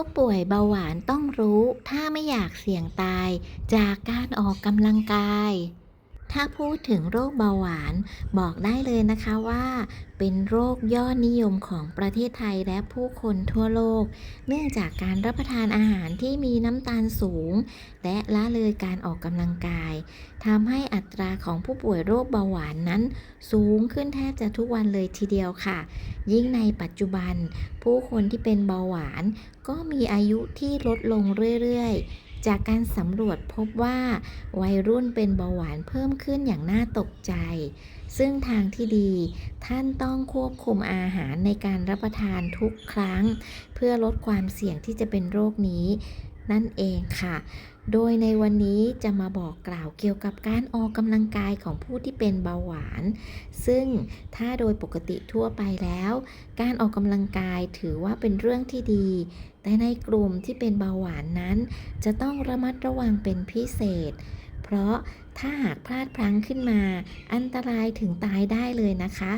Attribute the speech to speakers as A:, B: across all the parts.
A: ผู้ป่วยเบาหวานต้องรู้ ถ้าไม่อยากเสี่ยงตายจากการออกกำลังกาย ถ้าพูดถึงโรคเบาหวานบอกได้เลยนะคะว่า เป็นโรคยอดนิยมของประเทศไทยและผู้คนทั่วโลก เนื่องจากการรับประทานอาหารที่มีน้ำตาลสูง และละเลยการออกกำลังกายทำให้อัตราของผู้ป่วยโรคเบาหวานนั้น สูงขึ้นแทบจะทุกวันเลยทีเดียวค่ะ ยิ่งในปัจจุบัน ผู้คนที่เป็นเบาหวาน ก็มีอายุที่ลดลงเรื่อยๆ จากการสำรวจพบว่า วัยรุ่นเป็นเบาหวานเพิ่มขึ้นอย่างน่าตกใจ ซึ่งทางที่ดีท่านต้องควบคุมอาหารในการรับประทานทุกครั้ง เพื่อลดความเสี่ยงที่จะเป็นโรคนี้นั่นเองค่ะ โดยในวันนี้จะมาบอกกล่าวเกี่ยวกับการออกกำลังกายของผู้ที่เป็นเบาหวาน ซึ่งถ้าโดยปกติทั่วไปแล้ว การออกกำลังกายถือว่าเป็นเรื่องที่ดี แต่ในกลุ่มที่เป็นเบาหวานนั้น จะต้องระมัดระวังเป็นพิเศษ เพราะถ้าหากพลาดพลั้งขึ้นมา อันตรายถึงตายได้เลยนะคะ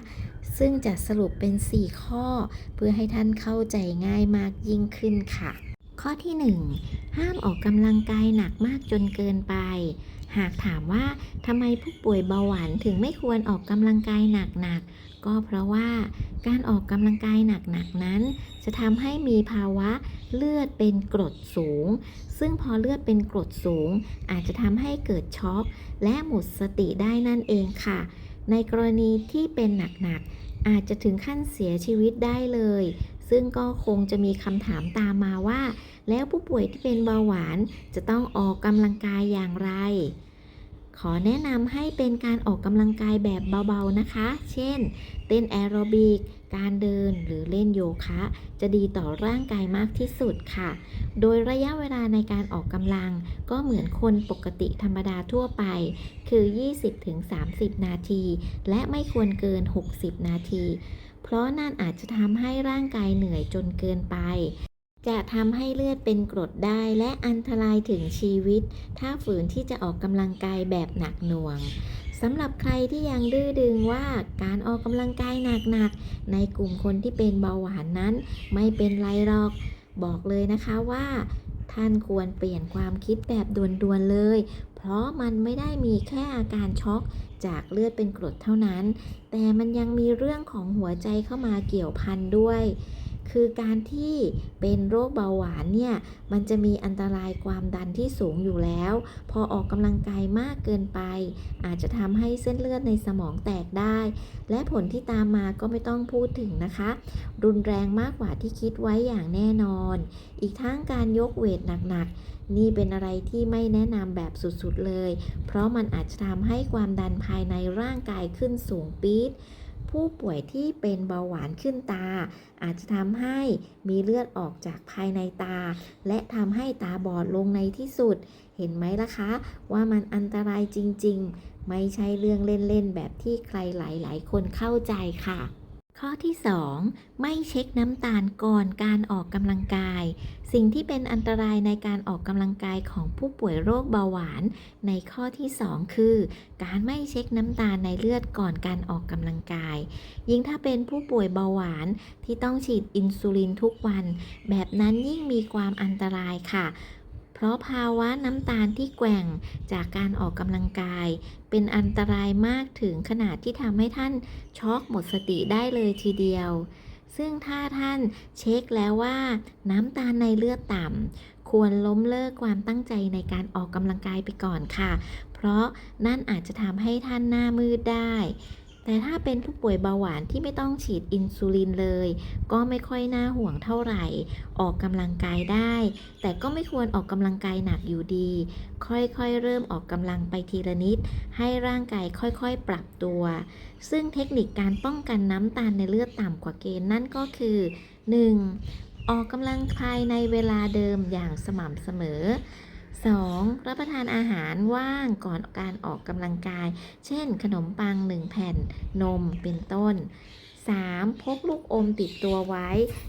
A: ซึ่งจะสรุปเป็น 4 ข้อ เพื่อให้ท่านเข้าใจง่ายมากยิ่งขึ้นค่ะ ข้อที่ 1 ห้ามออกกำลังกายหนักมากจนเกินไป หากถามว่าทำไมผู้ป่วยเบาหวานถึงไม่ควรออกกำลังกายหนักๆ ก็เพราะว่าการออกกำลังกายหนักๆนั้น จะทำให้มีภาวะเลือดเป็นกรดสูง ซึ่งพอเลือดเป็นกรดสูง อาจจะทำให้เกิดช็อกและหมดสติได้นั่นเองค่ะ ในกรณีที่เป็นหนักๆอาจจะถึงขั้นเสียชีวิตได้เลย ซึ่งก็คงจะมีคำถามตามมาว่า แล้วผู้ป่วยที่เป็นเบาหวานจะต้องออกกำลังกายอย่างไร ขอแนะนำให้เป็นการออกกำลังกายแบบเบาๆนะคะ เช่น เต้นแอโรบิก การเดินหรือเล่นโยคะ จะดีต่อร่างกายมากที่สุดค่ะ โดยระยะเวลาในการออกกำลังก็เหมือนคนปกติธรรมดาทั่วไป คือ 20-30 นาที และไม่ควรเกิน 60 นาที เพราะนั่นอาจจะทำให้ร่างกายเหนื่อยจนเกินไป จะทำให้เลือดเป็นกรดได้และอันตรายถึงชีวิต ถ้าฝืนที่จะออกกำลังกายแบบหนักหน่วงสำหรับใครที่ยังดื้อดึงว่าการออกกำลังกายหนักๆในกลุ่มคนที่เป็นเบาหวานนั้น ไม่เป็นไรหรอก บอกเลยนะคะว่า ท่านควรเปลี่ยนความคิดแบบด่วนๆเลย เพราะมันไม่ได้มีแค่อาการช็อกจากเลือดเป็นกรดเท่านั้น แต่มันยังมีเรื่องของหัวใจเข้ามาเกี่ยวพันด้วย คือการที่เป็นโรคเบาหวานเนี่ยมันจะมีอันตรายความดันที่สูงอยู่แล้ว พอออกกำลังกายมากเกินไป อาจจะทำให้เส้นเลือดในสมองแตกได้ และผลที่ตามมาก็ไม่ต้องพูดถึงนะคะ รุนแรงมากกว่าที่คิดไว้อย่างแน่นอน อีกทั้งการยกเวทหนักๆ นี่เป็นอะไรที่ไม่แนะนำแบบสุดๆเลย เพราะมันอาจจะทำให้ความดันภายในร่างกายขึ้นสูงปี๊ด ผู้ป่วยที่เป็นเบาหวานขึ้นตา อาจจะทำให้มีเลือดออกจากภายในตา และทำให้ตาบอดลงในที่สุด เห็นไหมล่ะคะ ว่ามันอันตรายจริง ๆ ไม่ใช่เรื่องเล่น ๆ แบบที่ใครหลาย ๆ คนเข้าใจค่ะ ข้อที่ 2 ไม่เช็คน้ำตาลก่อนการออกกำลังกาย สิ่งที่เป็นอันตรายในการออกกำลังกายของผู้ป่วยโรคเบาหวาน ในข้อที่ 2 คือ การไม่เช็คน้ำตาลในเลือดก่อนการออกกำลังกาย ยิ่งถ้าเป็นผู้ป่วยเบาหวานที่ต้องฉีดอินซูลินทุกวัน แบบนั้นยิ่งมีความอันตรายค่ะ เพราะภาวะน้ำตาลที่แกว่งจากการออกกำลังกาย เป็นอันตรายมากถึงขนาดที่ทำให้ท่านช็อกหมดสติได้เลยทีเดียว ซึ่งถ้าท่านเช็คแล้วว่า น้ำตาลในเลือดต่ำควรล้มเลิกความตั้งใจในการออกกำลังกายไปก่อนค่ะ เพราะนั่นอาจจะทำให้ท่านหน้ามืดได้ แต่ถ้าเป็นผู้ป่วยเบาหวานที่ไม่ต้องฉีดอินซูลินเลย ก็ไม่ค่อยน่าห่วงเท่าไหร่ ออกกำลังกายได้ แต่ก็ไม่ควรออกกำลังกายหนักอยู่ดี ค่อยๆ เริ่มออกกำลังไปทีละนิด ให้ร่างกายค่อยๆ ปรับตัว ซึ่งเทคนิคการป้องกันน้ำตาลในเลือดต่ำกว่าเกณฑ์นั่นก็คือ 1. ออกกำลังภายในเวลาเดิมอย่างสม่ำเสมอ 2. รับประทานอาหารว่างก่อนการออกกำลังกาย เช่น ขนมปัง 1 แผ่น นมเป็นต้น 3. พกลูกอมติดตัวไว้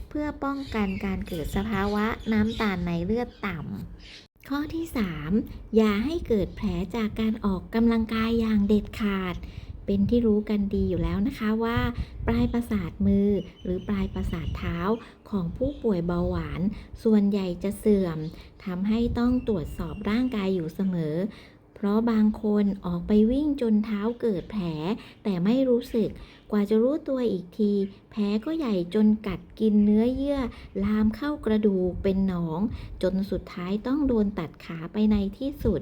A: เพื่อป้องกันการเกิดสภาวะน้ำตาลในเลือดต่ำ ข้อที่ 3 อย่าให้เกิดแผลจากการออกกำลังกายอย่างเด็ดขาด เป็นที่รู้กันดีอยู่แล้วนะคะว่า ปลายประสาทมือ หรือปลายประสาทเท้าของผู้ป่วยเบาหวาน ส่วนใหญ่จะเสื่อมทำให้ต้องตรวจสอบร่างกายอยู่เสมอ เพราะบางคนออกไปวิ่งจนเท้าเกิดแผล แต่ไม่รู้สึก กว่าจะรู้ตัวอีกที แผลก็ใหญ่จนกัดกินเนื้อเยื่อ ลามเข้ากระดูกเป็นหนอง จนสุดท้ายต้องโดนตัดขาไปในที่สุด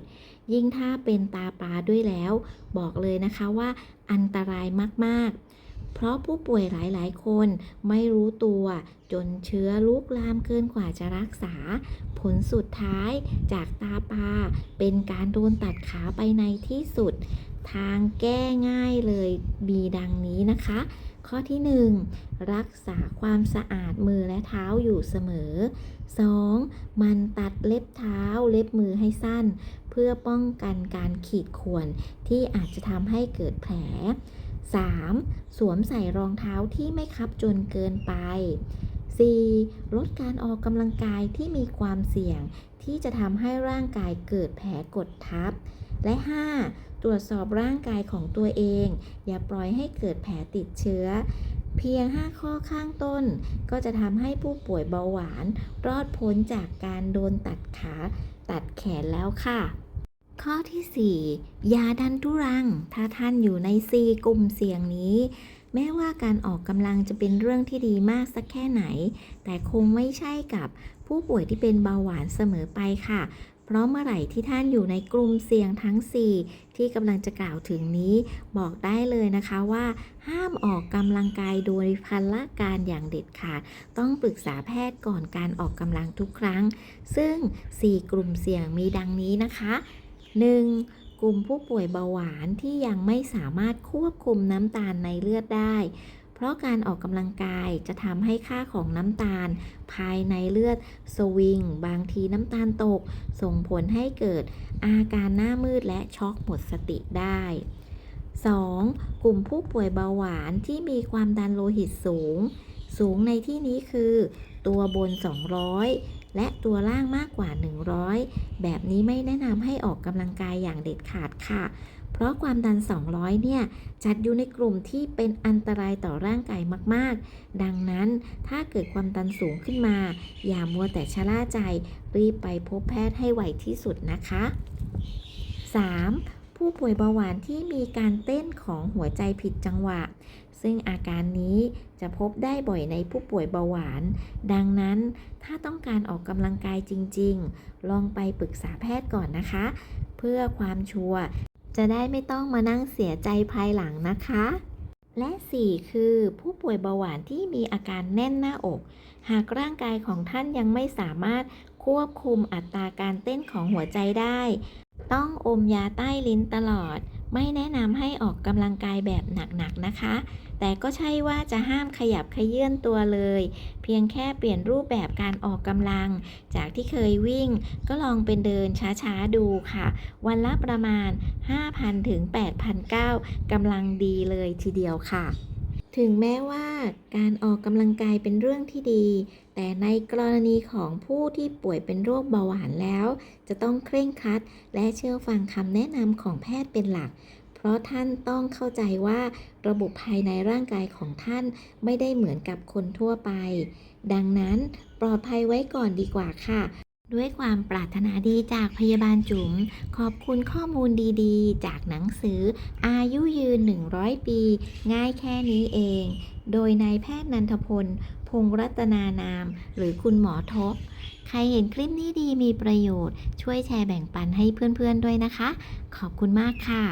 A: ยิ่งถ้าเป็นตาปลาด้วยแล้ว บอกเลยนะคะว่าอันตรายมากๆ เพราะผู้ป่วยหลายๆ คนไม่รู้ตัวจนเชื้อลุกลามเกินกว่าจะรักษา ผลสุดท้ายจากตาปลาเป็นการโดนตัดขาไปในที่สุด ทางแก้ง่ายเลยมีดังนี้นะคะ ข้อที่ 1 รักษาความสะอาดมือและเท้าอยู่เสมอ 2. มันตัดเล็บเท้าเล็บมือให้สั้น เพื่อป้องกันการขีดข่วนที่อาจจะทำให้เกิดแผล 3. สวมใส่รองเท้าที่ไม่คับจนเกินไป 4. ลดการออกกำลังกายที่มีความเสี่ยง ที่จะทำให้ร่างกายเกิดแผลกดทับ และ 5. ตรวจสอบร่างกายของตัวเอง อย่าปล่อยให้เกิดแผลติดเชื้อ เพียง 5 ข้อข้างต้น ก็จะทำให้ผู้ป่วยเบาหวาน รอดพ้นจากการโดนตัดขา ตัดแขนแล้วค่ะ ข้อที่ 4 ยาดันทุรัง ถ้าท่านอยู่ใน 4 กลุ่มเสี่ยงนี้ แม้ว่าการออกกำลังจะเป็นเรื่องที่ดีมากสักแค่ไหน แต่คงไม่ใช่กับผู้ป่วยที่เป็นเบาหวานเสมอไปค่ะ เพราะเมื่อไหร่ที่ท่านอยู่ในกลุ่มเสี่ยงทั้ง 4 ที่กำลังจะกล่าวถึงนี้ บอกได้เลยนะคะว่า ห้ามออกกำลังกายโดยพันละการอย่างเด็ดขาด ต้องปรึกษาแพทย์ก่อนการออกกำลังทุกครั้ง ซึ่ง 4 กลุ่มเสี่ยงมีดังนี้นะคะ 1. กลุ่มผู้ป่วยเบาหวานที่ยังไม่สามารถควบคุมน้ำตาลในเลือดได้ เพราะการออกกำลังกายจะทำให้ค่าของน้ำตาล ภายในเลือดสวิง บางทีน้ำตาลตก ส่งผลให้เกิดอาการหน้ามืดและช็อกหมดสติได้ 2. กลุ่มผู้ป่วยเบาหวานที่มีความดันโลหิตสูง สูงในที่นี้คือ ตัวบน 200 และตัวล่างมากกว่า 100 แบบนี้ไม่แนะนำให้ออกกำลังกายอย่างเด็ดขาดค่ะ เพราะความดัน 200 เนี่ย จัดอยู่ในกลุ่มที่เป็นอันตรายต่อร่างกายมากๆ ดังนั้นถ้าเกิดความดันสูงขึ้นมา อย่ามัวแต่ชะล่าใจ รีบไปพบแพทย์ให้ไวที่สุดนะคะ 3. ผู้ป่วยเบาหวานที่มีการเต้นของหัวใจผิดจังหวะ ซึ่งอาการนี้จะพบได้บ่อยในผู้ป่วยเบาหวาน ดังนั้นถ้าต้องการออกกำลังกายจริง ๆ ลองไปปรึกษาแพทย์ก่อนนะคะ เพื่อความชัวร์จะได้ไม่ต้องมานั่งเสียใจภายหลังนะคะ และ 4 คือผู้ป่วยเบาหวานที่มีอาการแน่นหน้าอก หากร่างกายของท่านยังไม่สามารถควบคุมอัตราการเต้นของหัวใจได้ ต้องอมยาใต้ลิ้นตลอด ไม่แนะนำให้ออกกำลังกายแบบหนักๆนะคะ แต่ก็ใช่ว่าจะห้ามขยับขยื่นตัวเลย เพียงแค่เปลี่ยนรูปแบบการออกกำลัง จากที่เคยวิ่ง ก็ลองเป็นเดินช้าๆดูค่ะ วันละประมาณ 5,000ถึง8,900กำลังดีเลยทีเดียวค่ะ ถึงแม้ว่าการออกกำลังกายเป็นเรื่องที่ดี แต่ในกรณีของผู้ที่ป่วยเป็นโรคเบาหวานแล้ว จะต้องเคร่งครัด และเชื่อฟังคำแนะนำของแพทย์เป็นหลัก เพราะท่านต้องเข้าใจว่าระบบภายในร่างกายของท่านไม่ได้เหมือนกับคนทั่วไป ดังนั้นปลอดภัยไว้ก่อนดีกว่าค่ะ ด้วยความปรารถนาดีจากพยาบาลจุ๋ม ขอบคุณข้อมูลดีๆ จากหนังสือ อายุยืน 100 ปี ง่ายแค่นี้เอง โดยนายแพทย์นันทพล พงรัตนานาม หรือคุณหมอทบ ใครเห็นคลิปนี้ดีมีประโยชน์ ช่วยแชร์แบ่งปันให้เพื่อนๆด้วยนะคะ ขอบคุณมากค่ะ